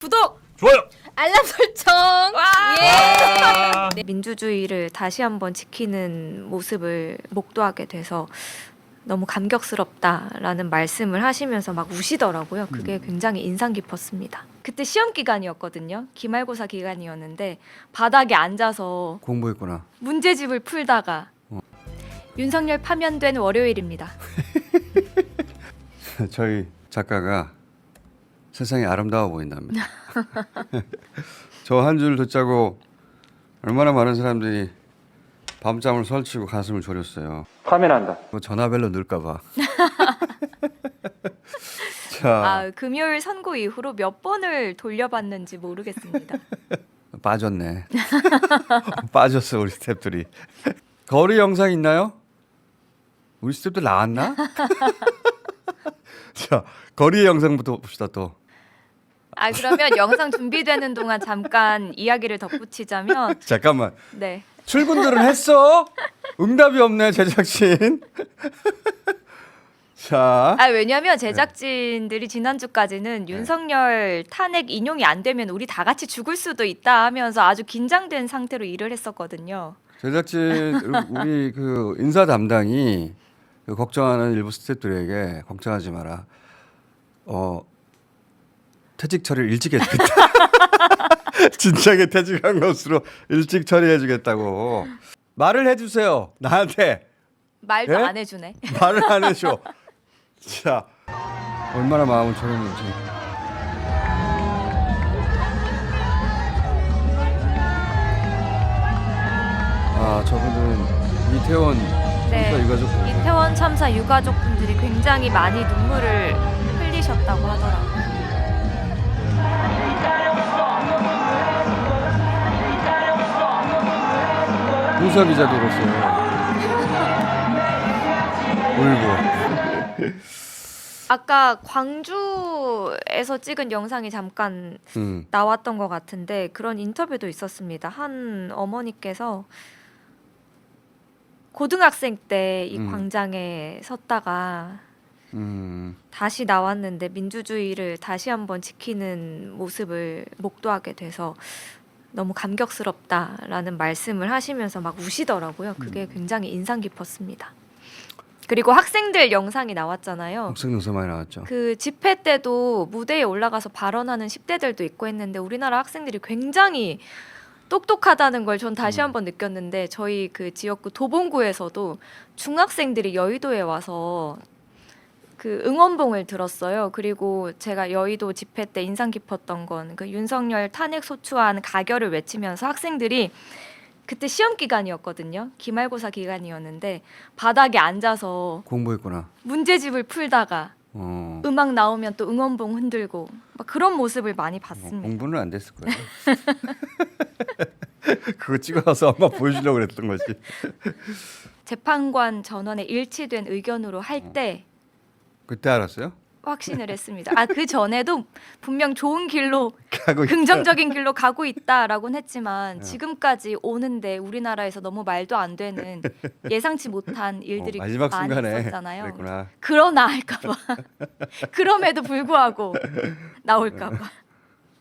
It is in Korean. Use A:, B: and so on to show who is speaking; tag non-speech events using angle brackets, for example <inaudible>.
A: 구독,
B: 좋아요.
A: 알람 설정. 예.
B: 아.
C: 네, 민주주의를 다시 한번 지키는 모습을 목도하게 돼서 너무 감격스럽다라는 말씀을 하시면서 막 우시더라고요. 그게 굉장히 인상 깊었습니다. 그때 시험 기간이었거든요. 기말고사 기간이었는데 바닥에 앉아서
D: 공부했구나.
C: 문제집을 풀다가 윤석열 파면된 월요일입니다. <laughs>
D: 저희 작가가 세상이 아름다워 보인답니다. <laughs> 저 한 줄 듣자고 얼마나 많은 사람들이 밤잠을 설치고 가슴을 졸였어요.
E: 파면한다.
D: 뭐 전화벨로 넣을까봐. <laughs> 자
C: 아, 금요일 선고 이후로 몇 번을 돌려봤는지 모르겠습니다. <laughs>
D: 빠졌네. 빠졌어 우리 스탭들이. 거리 영상 있나요? 우리 스탭들 나왔나? 자 거리 영상부터 봅시다 또.
C: 아 그러면 영상 준비되는 동안 잠깐 이야기를 덧붙이자면
D: 잠깐만.
C: 네.
D: 출근들은 했어? 응답이 없네 제작진. <laughs> 자,
C: 아 왜냐하면 제작진들이 지난주까지는
D: 네.
C: 윤석열 탄핵 인용이 안 되면 우리 다 같이 죽을 수도 있다 하면서 아주 긴장된 상태로 일을 했었거든요.
D: 제작진 우리 그 인사 담당이 그 걱정하는 일부 스태프들에게 걱정하지 마라. 어 퇴직 처리를 일찍 해주겠다. <laughs> 진작에 퇴직한 것으로 일찍 처리해주겠다고 말을 해주세요. 나한테
C: 말도
D: 예?
C: 안 해주네. <laughs>
D: 말을 안 해줘. 자, 얼마나 마음을 졸였는지. 아, 저분들은 이태원
C: 네.
D: 참사 유가족
C: 이태원 참사 유가족분들이 굉장히 많이 눈물을 흘리셨다고 하더라고요.
D: 공사 기자도 그랬어요. 울고.
C: 아까 광주에서 찍은 영상이 잠깐
D: 음.
C: 나왔던 것 같은데 그런 인터뷰도 있었습니다. 한 어머니께서 고등학생 때 이
D: 음.
C: 광장에 섰다가
D: 음.
C: 다시 나왔는데 민주주의를 다시 한번 지키는 모습을 목도하게 돼서 너무 감격스럽다라는 말씀을 하시면서 막 우시더라고요. 그게 굉장히 인상 깊었습니다. 그리고 학생들 영상이 나왔잖아요.
D: 학생 요새 많이 나왔죠.
C: 그 집회 때도 무대에 올라가서 발언하는 10대들도 있고 했는데 우리나라 학생들이 굉장히 똑똑하다는 걸 전 다시 한번 느꼈는데 저희 그 지역구 도봉구에서도 중학생들이 여의도에 와서 그 응원봉을 들었어요. 그리고 제가 여의도 집회 때 인상 깊었던 건 그 윤석열 탄핵 소추안 가결을 외치면서 학생들이 그때 시험 기간이었거든요. 기말고사 기간이었는데 바닥에 앉아서
D: 공부했구나.
C: 문제집을 풀다가
D: 어.
C: 음악 나오면 또 응원봉 흔들고 막 그런 모습을 많이
D: 어,
C: 봤습니다.
D: 공부는 안 됐을 거예요. <laughs> 그거 찍어서 엄마 보여주려고 그랬던 거지. <laughs>
C: 재판관 전원의 일치된 의견으로
D: 어.
C: 할때
D: 그때 알았어요?
C: 확신을 했습니다. 아 그 전에도 분명 좋은 길로. <laughs> 긍정적인 길로 가고 있다라고는 했지만
D: 네.
C: 지금까지 오는데 우리나라에서 너무 말도 안 되는 <laughs> 예상치 못한 일들이
D: 어, 마지막
C: 많이
D: 순간에
C: 있었잖아요.
D: 그랬구나.
C: 그러나 할까봐 그럼에도 불구하고 나올까봐